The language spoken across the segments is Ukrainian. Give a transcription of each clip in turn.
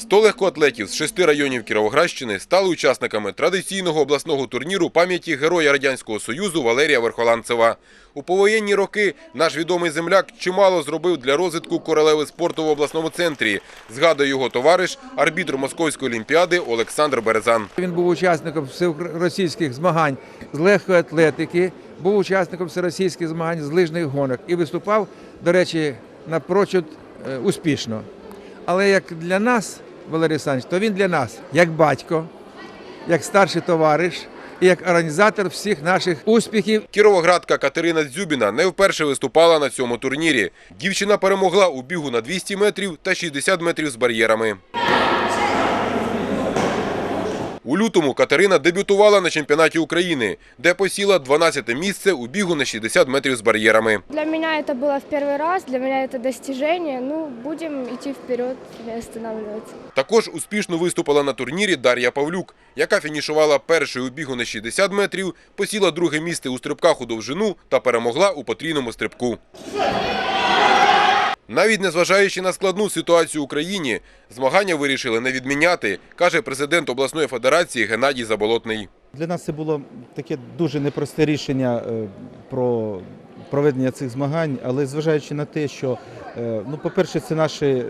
100 легкоатлетів з шести районів Кіровоградщини стали учасниками традиційного обласного турніру пам'яті Героя Радянського Союзу Валерія Верхоланцева. У повоєнні роки наш відомий земляк чимало зробив для розвитку королеви спорту в обласному центрі. Згадує його товариш, арбітр Московської олімпіади Олександр Березан. Він був учасником всеросійських змагань з легкої атлетики, був учасником всеросійських змагань з лижних гонок і виступав, до речі, напрочуд е, успішно. Але як для нас, Валерій Олександрович, то він для нас як батько, як старший товариш і як організатор всіх наших успіхів Кіровоградка Катерина Дзюбіна не вперше виступала на цьому турнірі. Дівчина перемогла у бігу на 200 метрів та 60 метрів з бар'єрами. У лютому Катерина дебютувала на чемпіонаті України, де посіла 12 місце у бігу на 60 метрів з бар'єрами. Для меня это было в первый раз, для меня это достижение. Ну, будем идти вперед, не останавливаться. Також успішно виступила на турнірі Дар'я Павлюк, яка фінішувала першою у бігу на 60 метрів, посіла друге місце у стрибках у довжину та перемогла у потрійному стрибку. Навіть незважаючи на складну ситуацію в Україні, змагання вирішили не відміняти, каже президент обласної федерації Геннадій Заболотний. Для нас це було таке дуже непросте рішення е, про проведення цих змагань, але зважаючи на те, що, е, ну, по-перше, це наше,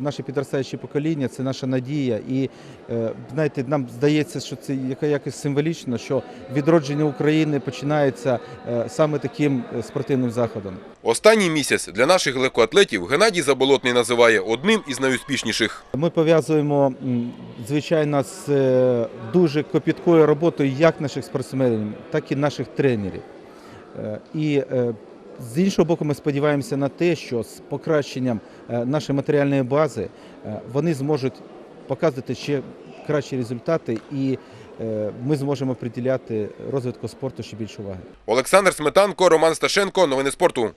наше підростаюче покоління, це наша надія. І е, знаєте, нам здається, що це яка якось символічно, що відродження України починається е, саме таким спортивним заходом. Останній місяць для наших легкоатлетів Геннадій Заболотний називає одним із найуспішніших. Ми пов'язуємо, звичайно, з дуже копіткою роботою як наших спортсменів, так і наших тренерів. Е, І е, з іншого боку, ми сподіваємося на те, що з покращенням е, нашої матеріальної бази вони зможуть показувати ще кращі результати, і ми зможемо приділяти розвитку спорту ще більше уваги. Олександр Сметанко, Роман Сташенко. Новини спорту.